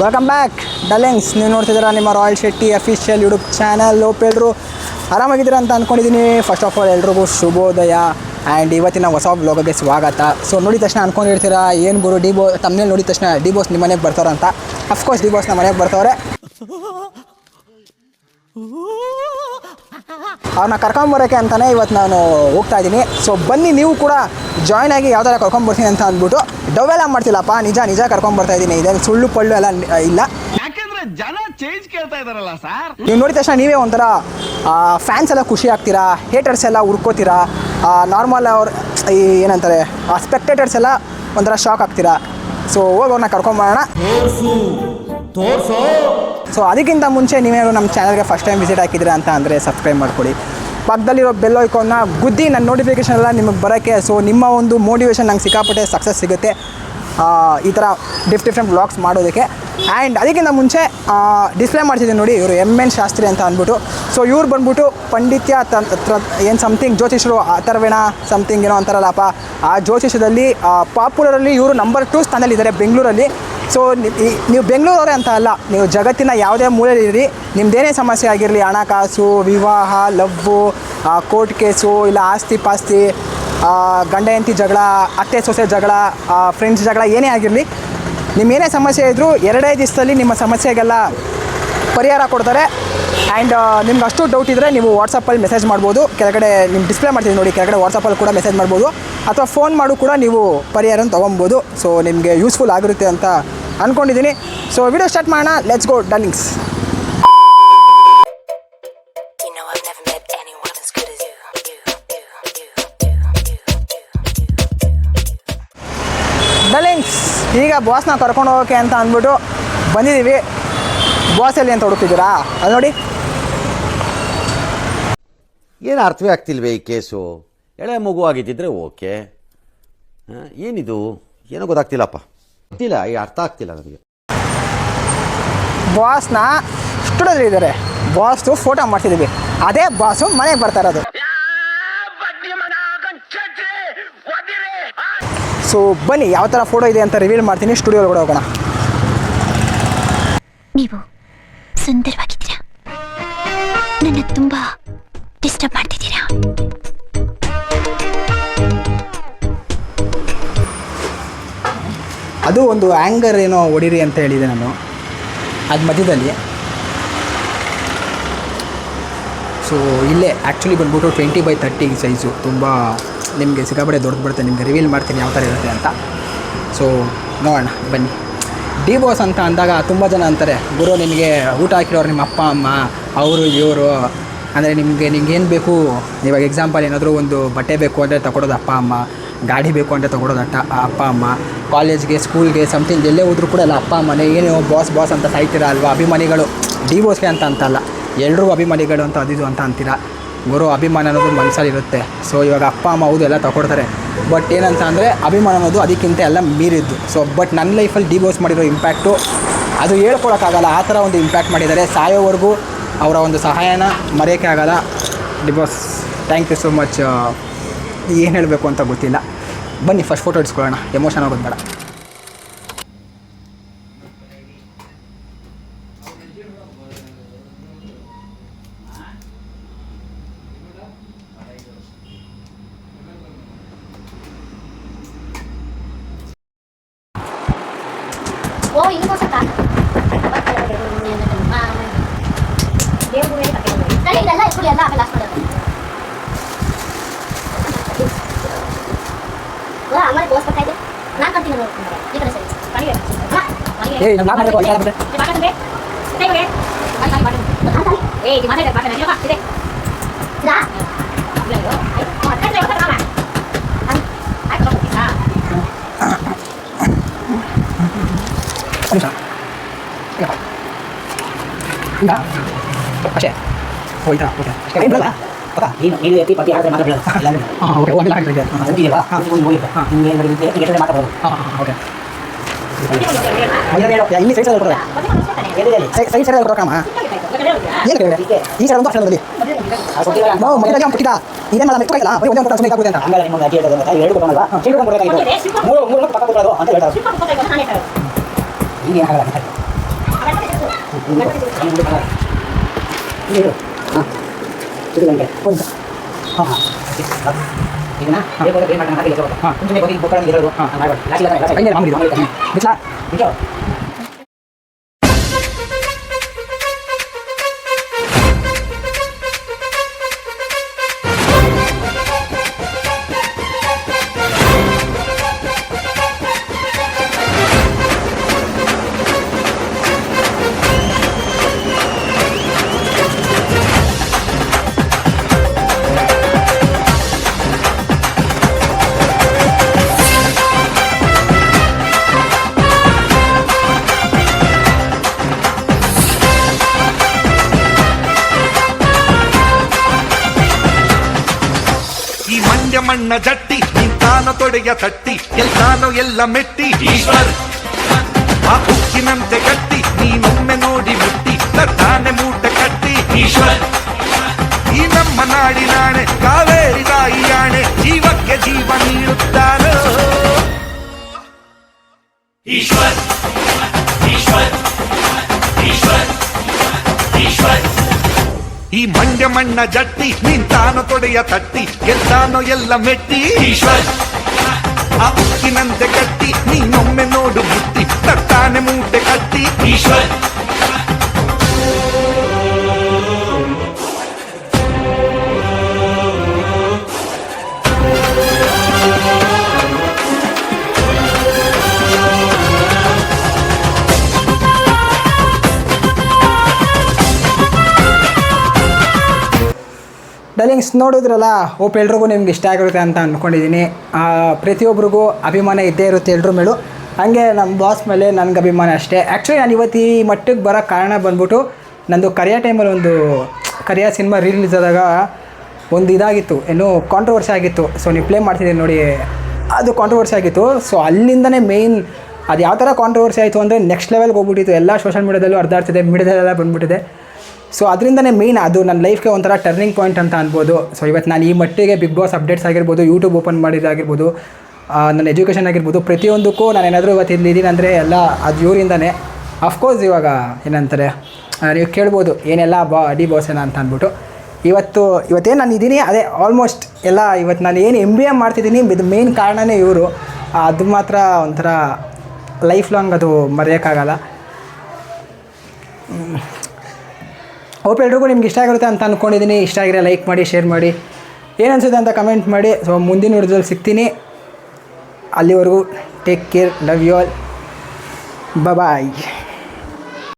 Welcome back ಡಲೆನ್ಸ್ ನೀವು ನೋಡ್ತಿದ್ದೀರಾ ನಿಮ್ಮ royal Shetty official YouTube channel ಎಲ್ಲರೂ ಆರಾಮಾಗಿದ್ದೀರಾ ಅಂತ ಅಂದ್ಕೊಂಡಿದ್ದೀನಿ ಫಸ್ಟ್ ಆಫ್ ಆಲ್ ಎಲ್ರಿಗೂ ಶುಭೋದಯ ಆ್ಯಂಡ್ ಇವತ್ತಿನ ಹೊಸ ಬ್ಲಾಗಿಗೆ ಸ್ವಾಗತ. ಸೊ ನೋಡಿದ ತಕ್ಷಣ ಅಂದ್ಕೊಂಡಿರ್ತೀರಾ ಏನು ಗುರು ಡಿ ಬೋ ತಮ್ಮನೇ ನೋಡಿದ ತಕ್ಷಣ ಡಿ ಬೋಸ್ ನಿಮ್ಮ ಮನೆಗೆ ಬರ್ತಾರಂತ ಅಫ್ಕೋರ್ಸ್ ಡಿ ಬಾಸ್ ನಮ್ಮ ಮನೆಗೆ ಬರ್ತಾವ್ರೆ. ಅವ್ರನ್ನ ಕರ್ಕೊಂಬರೋಕೆ ಅಂತಲೇ ಇವತ್ತು ನಾನು ಹೋಗ್ತಾ ಇದ್ದೀನಿ. ಸೊ ಬನ್ನಿ ನೀವು ಕೂಡ ಜಾಯ್ನ್ ಆಗಿ ಯಾವ್ದಾರ ಕರ್ಕೊಂಡ್ಬರ್ತೀನಿ ಕರ್ಕೊಂಬರ್ತೀನಿ ಅಂತ ಅಂದ್ಬಿಟ್ಟು ಡವೆಲ್ಲ ಮಾಡ್ತಿಲ್ಲಪ್ಪ. ನಿಜ ನಿಜ ಕರ್ಕೊಂಬರ್ತಾ ಇದ್ದೀನಿ. ಇದೇನು ಸುಳ್ಳು ಪಳ್ಳು ಎಲ್ಲ ಇಲ್ಲ. ಯಾಕಂದ್ರೆ ಜನ ಚೇಂಜ್ ಕೇಳ್ತಾ ಇದಾರಲ್ಲ ಸರ್ ನೀವು ನೋಡಿದ ತಕ್ಷಣ ನೀವೇ ಒಂಥರ ಫ್ಯಾನ್ಸ್ ಎಲ್ಲ ಖುಷಿ ಆಗ್ತೀರಾ? ಹೇಟರ್ಸ್ ಎಲ್ಲ ಹುರ್ಕೋತೀರಾ? ನಾರ್ಮಲ್ ಅವ್ರ ಈ ಏನಂತಾರೆ ಆ ಸ್ಪೆಕ್ಟೇಟರ್ಸ್ ಎಲ್ಲ ಒಂಥರ ಶಾಕ್ ಆಗ್ತೀರಾ? ಸೊ ಹೋಗಿ ಅವ್ರನ್ನ ಕರ್ಕೊಂಬರೋಣ ಸೊ ಅದಕ್ಕಿಂತ ಮುಂಚೆ ನೀವೇನು ನಮ್ಮ ಚಾನಲ್ಗೆ ಫಸ್ಟ್ ಟೈಮ್ ವಿಸಿಟ್ ಹಾಕಿದ್ದೀರಾ ಅಂತ ಅಂದರೆ ಸಬ್ಸ್ಕ್ರೈಬ್ ಮಾಡ್ಕೊಳ್ಳಿ. ಪಕ್ಕದಲ್ಲಿರೋ ಬೆಲ್ ಐಕಾನ್ನ ಗುದ್ದಿ ನನ್ನ ನೋಟಿಫಿಕೇಷನ್ ಎಲ್ಲ ನಿಮಗೆ ಬರೋಕ್ಕೆ ಸೊ ನಿಮ್ಮ ಒಂದು ಮೋಟಿವೇಶನ್ ನಂಗೆ ಸಿಕ್ಕಾಪಟ್ಟೆ ಸಕ್ಸಸ್ ಸಿಗುತ್ತೆ. ಈ ಥರ ಡಿಫ್ ಡಿಫ್ರೆಂಟ್ ಬ್ಲಾಗ್ಸ್ ಮಾಡೋದಕ್ಕೆ. ಆ್ಯಂಡ್ ಅದಕ್ಕಿಂತ ಮುಂಚೆ ಡಿಸ್ಪ್ಲೇ ಮಾಡ್ತಿದ್ದೀನಿ ನೋಡಿ, ಇವರು ಎಂ ಎನ್ ಶಾಸ್ತ್ರಿ ಅಂತ ಅಂದ್ಬಿಟ್ಟು. ಸೊ ಇವ್ರು ಬಂದ್ಬಿಟ್ಟು ಪಂಡಿತ್ಯ ತಂತ್ರ ಏನು ಸಮಥಿಂಗ್ ಜ್ಯೋತಿಷರು ಅಥರ್ವೇಣ ಸಮಥಿಂಗ್ ಏನೋ ಅಂತಾರಲ್ಲಪ್ಪ. ಆ ಜ್ಯೋತಿಷದಲ್ಲಿ ಪಾಪ್ಯುಲರಲ್ಲಿ ಇವರು ನಂಬರ್ ಟು ಸ್ಥಾನದಲ್ಲಿದ್ದಾರೆ ಬೆಂಗಳೂರಲ್ಲಿ. ಸೊ ನೀವು ಬೆಂಗಳೂರವರೇ ಅಂತ ಅಲ್ಲ, ನೀವು ಜಗತ್ತಿನ ಯಾವುದೇ ಮೂಲೆಯಲ್ಲಿರಿ ನಿಮ್ದೇನೇ ಸಮಸ್ಯೆ ಆಗಿರಲಿ ಹಣಕಾಸು ವಿವಾಹ ಲವ್ವು ಕೋರ್ಟ್ ಕೇಸು ಇಲ್ಲ ಆಸ್ತಿ ಪಾಸ್ತಿ ಗಂಡ ಹೆಂಡತಿ ಜಗಳ, ಅತ್ತೆ ಸೊಸೆ ಜಗಳ ಫ್ರೆಂಡ್ಸ್ ಜಗಳ ಏನೇ ಆಗಿರಲಿ, ನಿಮ್ಮೇನೇ ಸಮಸ್ಯೆ ಇದ್ದರೂ ಎರಡೇ ದಿವಸದಲ್ಲಿ ನಿಮ್ಮ ಸಮಸ್ಯೆಗೆಲ್ಲ ಪರಿಹಾರ ಕೊಡ್ತಾರೆ. ಆ್ಯಂಡ್ ನಿಮ್ಗೆ ಅಷ್ಟು ಡೌಟ್ ಇದ್ದರೆ ನೀವು ವಾಟ್ಸಪ್ಪಲ್ಲಿ ಮೆಸೇಜ್ ಮಾಡ್ಬೋದು. ಕೆಳಗಡೆ ನಿಮ್ಮ ಡಿಸ್ಪ್ಲೇ ಮಾಡ್ತೀವಿ ನೋಡಿ, ಕೆಳಗಡೆ ವಾಟ್ಸಪ್ಪಲ್ಲಿ ಕೂಡ ಮೆಸೇಜ್ ಮಾಡ್ಬೋದು. ಅಥವಾ ಫೋನ್ ಮಾಡು ಕೂಡ ನೀವು ಪರಿಹಾರನ ತೊಗೊಬೋದು. ಸೊ ನಿಮಗೆ ಯೂಸ್ಫುಲ್ ಆಗಿರುತ್ತೆ ಅಂತ ಅಂದ್ಕೊಂಡಿದ್ದೀನಿ ಸೊ ವಿಡಿಯೋ ಸ್ಟಾರ್ಟ್ ಮಾಡೋಣ. Let's go darlings you. Darlings ಈಗ ಬಾಸ್ನ ಕರ್ಕೊಂಡು ಹೋಗೋಕೆ ಅಂತ ಅಂದ್ಬಿಟ್ಟು ಬಂದಿದ್ದೀವಿ. ಬಾಸ್ ಎಲ್ಲಿ ಅಂತ ಹುಡುಕ್ತಿದ್ದೀರಾ? ಅದು ನೋಡಿ. ಏನು ಅರ್ಥವೇ ಆಗ್ತಿಲ್ವೇ ಈ ಕೇಸು? ಎಳೆ ಮಗು ಆಗಿದ್ದಿದ್ರೆ ಓಕೆ. ಏನಿದು? ಏನೋ ಗೊತ್ತಾಗ್ತಿಲ್ಲಪ್ಪ. ಗೊತ್ತಿಲ್ಲ ಈ ಅರ್ಥ ಆಗ್ತಿಲ್ಲ ನನಗೆ. ಬಾಸ್ನ ಸ್ಟುಡಿಯೋದಲ್ಲಿ ಇದ್ದಾರೆ. ಬಾಸ್ದು ಫೋಟೋ ಮಾಡ್ತಿದ್ದೀವಿ. ಅದೇ ಬಾಸು ಮನೆಗೆ ಬರ್ತಾ ಇರೋದು. ಸೊ ಬನ್ನಿ ಯಾವ ಥರ ಫೋಟೋ ಇದೆ ಅಂತ ರಿವೀಲ್ ಮಾಡ್ತೀನಿ ಸ್ಟುಡಿಯೋ ಒಳಗಡೆ ಹೋಗೋಣ. ನೀವು ಸುಂದರವಾಗಿದ್ದೀರಾ? ನನ್ನ ತುಂಬಾ ಡಿಸ್ಟರ್ಬ್ ಮಾಡ್ತಿದ್ದೀರಾ? ಅದು ಒಂದು ಆ್ಯಂಗರ್ ಏನೋ ಹೊಡೀರಿ ಅಂತ ಹೇಳಿದೆ ನಾನು. ಅದು ಮಧ್ಯದಲ್ಲಿ. ಸೊ ಇಲ್ಲೇ ಆ್ಯಕ್ಚುಲಿ ಬಂದುಬಿಟ್ಟು ಟ್ವೆಂಟಿ ಬೈ ತರ್ಟಿ ಸೈಜು ತುಂಬ ನಿಮಗೆ ಸಿಕ್ಕಾಪಟ್ಟೆ ದೊಡ್ಡದು ಬರುತ್ತೆ. ನಿಮಗೆ ರಿವೀಲ್ ಮಾಡ್ತೀನಿ ಯಾವ ಥರ ಇರುತ್ತೆ ಅಂತ. ಸೊ ನೋಡೋಣ, ಬನ್ನಿ. ಡಿ ಬಾಸ್ ಅಂತ ಅಂದಾಗ ತುಂಬ ಜನ ಅಂತಾರೆ, ಗುರು, ನಿಮಗೆ ಊಟ ಹಾಕಿರೋರು ನಿಮ್ಮ ಅಪ್ಪ, ಅಮ್ಮ, ಅವರು, ಇವರು. ಅಂದರೆ ನಿಮಗೆ ನಿಮ್ಗೆ ಏನು ಬೇಕು? ಇವಾಗ ಎಕ್ಸಾಂಪಲ್ ಏನಾದರೂ ಒಂದು ಬಟ್ಟೆ ಬೇಕು ಅಂದರೆ ತಗೊಡೋದು ಅಪ್ಪ, ಅಮ್ಮ. ಗಾಡಿ ಬೇಕು ಅಂತ ತೊಗೊಡೋದು ಅಟ್ಟ ಅಪ್ಪ, ಅಮ್ಮ ಕಾಲೇಜ್ಗೆ ಸ್ಕೂಲ್ಗೆ ಸಮಥಿಂಗ್ ಎಲ್ಲೇ ಹೋದ್ರೂ ಕೂಡ ಅಲ್ಲ, ಅಪ್ಪ ಅಮ್ಮನೇ ಏನು ಬಾಸ್ ಬಾಸ್ ಅಂತ ಸಾಯ್ತೀರ ಅಲ್ವಾ? ಅಭಿಮಾನಿಗಳು ಡಿವೋರ್ಸ್ಗೆ ಅಂತ ಅಂತಲ್ಲ. ಎಲ್ಲರೂ ಅಭಿಮಾನಿಗಳು ಅಂತ ಅದಿದು ಅಂತ ಅಂತೀರ? ಗುರು, ಅಭಿಮಾನ ಅನ್ನೋದು ಮನಸ್ಸಲ್ಲಿ ಇರುತ್ತೆ. ಸೊ ಇವಾಗ ಅಪ್ಪ, ಅಮ್ಮ ಹೌದು, ಎಲ್ಲ ತಗೊಡ್ತಾರೆ ಬಟ್ ಏನಂತ ಅಂದರೆ, ಅಭಿಮಾನ ಅನ್ನೋದು ಅದಕ್ಕಿಂತ ಎಲ್ಲ ಮೀರಿದ್ದು. ಸೊ ಬಟ್ ನನ್ನ ಲೈಫಲ್ಲಿ ಡಿವೋರ್ಸ್ ಮಾಡಿರೋ ಇಂಪ್ಯಾಕ್ಟು ಅದು ಹೇಳ್ಕೊಳಕ್ಕಾಗಲ್ಲ. ಆ ಥರ ಒಂದು ಇಂಪ್ಯಾಕ್ಟ್ ಮಾಡಿದ್ದಾರೆ. ಸಾಯೋವರೆಗೂ ಅವರ ಒಂದು ಸಹಾಯನ ಮರೆಯೋಕ್ಕೆ ಆಗಲ್ಲ. Divorce thank you so much ಏನು ಹೇಳಬೇಕು ಅಂತ ಗೊತ್ತಿಲ್ಲ. ಬನ್ನಿ ಫಸ್ಟ್ ಫೋಟೋ ಇಡ್ಸ್ಕೊಳ್ಳೋಣ. ಎಮೋಷನ್ ಆಗೋದು ಬೇಡ. ನಾನು ಕಂಟಿನ್ಯೂ ನೋಡ್ಕೊಂಡ್ರೆ ಈ ಕಡೆ ಸರಿ ಮನೆಗೆ ಏಯ್, ನಮ್ಗೆ ಇಲ್ಲ ಪಕ್ಕ ನೀನು ನೀನು ಎತ್ತಿ ಪಟ್ಟಿ ಇಲ್ಲ ಅಂದ್ರೆ ಹಾಂ ಓಕೆ ಹೋಗಿಲ್ಲ ಹಾಕಿದೆ ಹಾಂ ಅಂತಿದೆಯಲ್ಲ ನಿಮಗೆ ಎಷ್ಟು ಮಾತಾಡೋದು ಹಾಂ ಓಕೆ ಮೊದಲನೇ ಹೇಳು ಇಲ್ಲಿ ಸೈಡ್ ಸೈಡ್ ಕೊಡ್ರೆ ಎಲ್ಲಿದೆ ಸೈಡ್ ಸೈಡ್ ಸೈಡ್ ಕೊಡಕಮ್ಮ ಏನು ಕೇಳಿದೆ ಈ ಸೈಡ್ ಒಂದು ನಾವು ಬರೀ ಒಂದೇ ಒಂದು ಸುಮ್ಮನೆ ಆಗುತ್ತೆ ಅಂತ ಅಜ್ಜಿ ಎರಡು ಕೊಟ್ಟವನಲ್ವಾ ಚಿಲ್ಡ್ರನ್ ಕೊಡಬೇಕಾಗಿತ್ತು ಮೂರು ಮೂರು ಪಕ್ಕ ಕೊಡೋದು ಅಂತ ಹೇಳ್ತಾರೆ. ಇಲ್ಲಿ. ಹಾಂ ಇದು ಗಂಟೆ ಒಂದು ಹಾಂ. ಹಾಂ. ಇದನ್ನ. ಹಾಂ. ಮುಂಚೆನೇ ಮಂಡ್ಯ ಮಣ್ಣ ಜಟ್ಟಿ ನಿಂತಾನ ತೊಡೆಯ ತಟ್ಟಿ ಎಲ್ಲಾನು ಎಲ್ಲ ಮೆಟ್ಟಿ. ಈಶ್ವರ್ ಆ ಕುಕ್ಕಿನಂತೆ ಗಟ್ಟಿ ಈ ಮಂಡ್ಯ ಮಣ್ಣ ಜಟ್ಟಿ ನಿಂತಾನೋ ತೊಡೆಯ ತಟ್ಟಿ ಗೆದ್ದಾನೋ ಎಲ್ಲ ಮೆಟ್ಟಿ. ಈಶ್ವರ್. ಆ ಉಕ್ಕಿನಂತೆ ಕಟ್ಟಿ ನೀನೊಮ್ಮೆ ನೋಡು ಬುಟ್ಟಿ ತಟ್ಟಾನೆ ಮೂಟೆ ಕಟ್ಟಿ. ಈಶ್ವರ್. ಡಲಿಂಗ್ಸ್ ನೋಡಿದ್ರಲ್ಲ ಹೋಪ್ ಎಲ್ರಿಗೂ ನಿಮ್ಗೆ ಇಷ್ಟ ಆಗಿರುತ್ತೆ ಅಂತ ಅಂದ್ಕೊಂಡಿದ್ದೀನಿ ಪ್ರತಿಯೊಬ್ಬರಿಗೂ ಅಭಿಮಾನ ಇದ್ದೇ ಇರುತ್ತೆ ಎಲ್ಲರೂ ಮೇಲೂ. ಹಾಗೆ ನಮ್ಮ ಬಾಸ್ ಮೇಲೆ ನನಗೆ ಅಭಿಮಾನ ಅಷ್ಟೇ. ಆ್ಯಕ್ಚುಲಿ ನಾನು ಇವತ್ತು ಈ ಮಟ್ಟಕ್ಕೆ ಬರೋ ಕಾರಣ ಬಂದ್ಬಿಟ್ಟು ನಂದು ಕರಿಯ ಟೈಮಲ್ಲಿ ಒಂದು ಕರಿಯ ಸಿನಿಮಾ ರಿಲೀಸ್ ಆದಾಗ ಒಂದು ಇದಾಗಿತ್ತು, ಏನು ಕಾಂಟ್ರವರ್ಸಿ ಆಗಿತ್ತು. ಸೊ ನೀವು ಪ್ಲೇ ಮಾಡ್ತಿದ್ದೀನಿ ನೋಡಿ, ಅದು ಕಾಂಟ್ರವರ್ಸಿ ಆಗಿತ್ತು. ಸೊ ಅಲ್ಲಿಂದನೇ ಮೇಯ್ನ್ ಅದು ಯಾವ ಥರ ಕಾಂಟ್ರವರ್ಸಿ ಆಯಿತು ಅಂದರೆ ನೆಕ್ಸ್ಟ್ ಲೆವೆಲ್ಗೆ ಹೋಗ್ಬಿಟ್ಟಿತ್ತು. ಎಲ್ಲ ಸೋಷಲ್ ಮೀಡ್ಯಾದಲ್ಲೂ ಅರ್ಧಾಡ್ತಿದೆ ಮೀಡ್ಯಾದಲ್ಲೆಲ್ಲ ಬಂದ್ಬಿಟ್ಟಿದೆ. ಸೊ ಅದರಿಂದನೇ ಮೇಯ್ನ್ ಅದು ನನ್ನ ಲೈಫ್ಗೆ ಒಂಥರ ಟರ್ನಿಂಗ್ ಪಾಯಿಂಟ್ ಅಂತ ಅನ್ಬೋದು. ಸೊ ಇವತ್ತು ನಾನು ಈ ಮಟ್ಟಿಗೆ ಬಿಗ್ ಬಾಸ್ ಅಪ್ಡೇಟ್ಸ್ ಆಗಿರ್ಬೋದು ಯೂಟ್ಯೂಬ್ ಓಪನ್ ಮಾಡಿದಾಗಿರ್ಬೋದು ನನ್ನ ಎಜುಕೇಷನ್ ಆಗಿರ್ಬೋದು, ಪ್ರತಿಯೊಂದಕ್ಕೂ ನಾನು ಏನಾದರೂ ಇವತ್ತು ಇಲ್ಲಿ ಇದ್ದೀನಿ ಅಂದರೆ ಎಲ್ಲ ಅದು ಇವರಿಂದನೇ. ಅಫ್ಕೋರ್ಸ್ ಇವಾಗ ಏನಂತಾರೆ ನೀವು ಕೇಳ್ಬೋದು ಏನೆಲ್ಲ ಬಾ, ಅಡಿ ಬಾಸ್ ಏನ ಅಂತ ಅಂದ್ಬಿಟ್ಟು ಇವತ್ತು, ಇವತ್ತೇನು ನಾನು ಇದ್ದೀನಿ ಅದೇ ಆಲ್ಮೋಸ್ಟ್ ಎಲ್ಲ ಇವತ್ತು ನಾನು ಏನು ಎಂ ಬಿ ಎ ಮಾಡ್ತಿದ್ದೀನಿ ಇದು ಮೇನ್ ಕಾರಣನೇ ಇವರು. ಅದು ಮಾತ್ರ ಒಂಥರ ಲೈಫ್ ಲಾಂಗ್ ಅದು ಮರೆಯೋಕ್ಕಾಗಲ್ಲ. ಹೋಪ್ ಎಲ್ರಿಗೂ ನಿಮ್ಗೆ ಇಷ್ಟ ಆಗಿರುತ್ತೆ ಅಂತ ಅಂದ್ಕೊಂಡಿದ್ದೀನಿ ಇಷ್ಟ ಆಗಿರೋ ಲೈಕ್ ಮಾಡಿ ಶೇರ್ ಮಾಡಿ. ಏನು ಅನ್ಸುತ್ತೆ ಅಂತ ಕಮೆಂಟ್ ಮಾಡಿ. ಸೊ ಮುಂದಿನ ವಿಡಿಯೋದಲ್ಲಿ ಸಿಗ್ತೀನಿ. ಅಲ್ಲಿವರೆಗೂ take care love you all bye